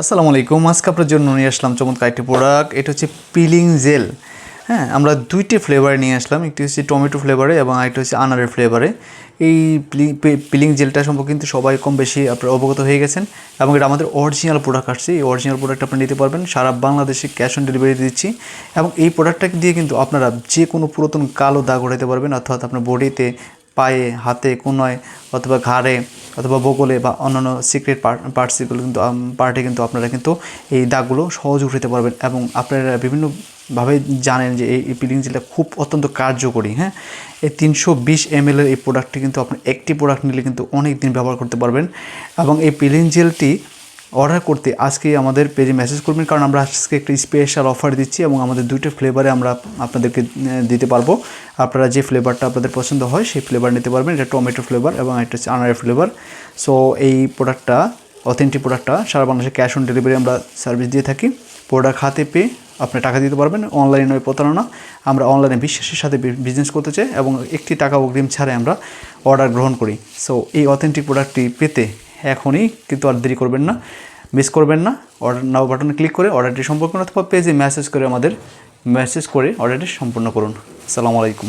আসসালামু আলাইকুম। আজকে আপনার জন্য নিয়ে আসলাম চমৎকার একটি প্রোডাক্ট এটা হচ্ছে পিলিং জেল হ্যাঁ আমরা দুইটি ফ্লেভারে নিয়ে আসলাম। একটি হচ্ছে টমেটো ফ্লেভারে এবং আরেকটি হচ্ছে আনারের ফ্লেভারে এই পিলিং জেলটা সম্পর্কে কিন্তু সবাই কম বেশি আপনারা অবগত হয়ে গেছেন এবং এটা আমাদের অরিজিনাল প্রোডাক্ট আসছে। এই অরিজিনাল প্রোডাক্ট আপনি নিতে পারবেন। সারা বাংলাদেশে ক্যাশ অন ডেলিভারি দিচ্ছি। এবং এই প্রোডাক্টটা দিয়ে কিন্তু আপনারা যে কোনো পুরাতন কালো দাগ উঠাতে পারবেন। অর্থাৎ আপনার বডিতে পায়ে, হাতে, কোনোয় অথবা ঘাড়ে অথবা বগলে বা অন্যান্য সিক্রেট পার্ট পার্টসগুলো কিন্তু পার্টে কিন্তু আপনারা কিন্তু এই দাগগুলো সহজ উঠাতে পারবেন এবং আপনারা বিভিন্নভাবে জানেন যে এই পিলিং জেলটা খুব অত্যন্ত কার্যকরী হ্যাঁ? এই তিনশো বিশ এম এর এই প্রোডাক্টটি কিন্তু আপনি একটি প্রোডাক্ট নিলে কিন্তু অনেক দিন ব্যবহার করতে পারবেন এবং এই পিলিং জেলটি অর্ডার করতে আজকে আমাদের পেজে মেসেজ করবেন, কারণ আমরা আজকে একটা স্পেশাল অফার দিচ্ছি এবং আমাদের দুইটা ফ্লেভারে আমরা আপনাদেরকে দিতে পারব। আপনারা যে ফ্লেভারটা আপনাদের পছন্দ হয়, সেই ফ্লেভার নিতে পারবেন। এটা টমেটো ফ্লেভার এবং একটা হচ্ছে আনারের ফ্লেভার সো এই প্রোডাক্টটা অথেন্টিক প্রোডাক্টটা সারা বাংলাদেশে ক্যাশ অন ডেলিভারি আমরা সার্ভিস দিয়ে থাকি। প্রোডাক্ট হাতে পেয়ে আপনি টাকা দিতে পারবেন। অনলাইনে প্রতারণা। আমরা অনলাইনে বিশ্বাসের সাথে বিজনেস করতে চাই এবং একটি টাকা অগ্রিম ছাড়াই আমরা অর্ডার গ্রহণ করি। সো এই অথেন্টিক প্রোডাক্টটি পেতে এখনই, কিন্তু আর দেরি করবেন না। মিস করবেন না। অর্ডার নাও বাটনে ক্লিক করে অর্ডারটি সম্পর্কে অথবা পেজে মেসেজ করে আমাদের মেসেজ করে অর্ডারটি সম্পূর্ণ করুন। আসসালামু আলাইকুম